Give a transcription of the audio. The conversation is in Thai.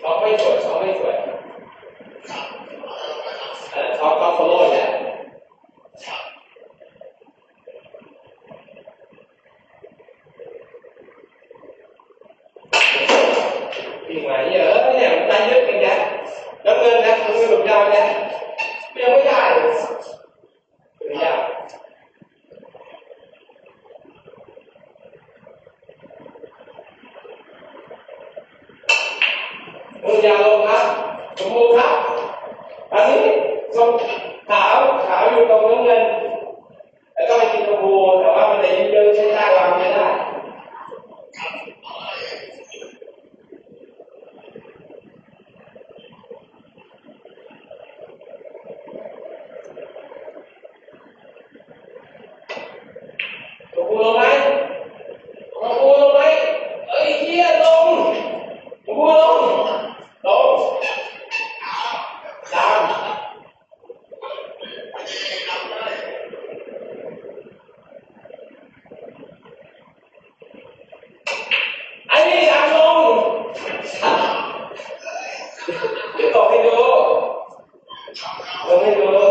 เขาไม่สวยเขาไม่สวยเออเขาเขาโฟลว์แหละวิ่งมาเยอะเนี่ยมันได้เยอะกันแยะน้ำเงินนะน้ำเงินแบบยาวเนี่ย มือยาลงครับสมมูครับอันนี้ทรงขาวขาวอยู่ตรงน้ำเงิน แล้วก็ไปกินชมพูแต่ว่ามันจะเยอะๆใช้ได้วางไม่ได้ชมพูลงม 너 해줘. 너 해줘.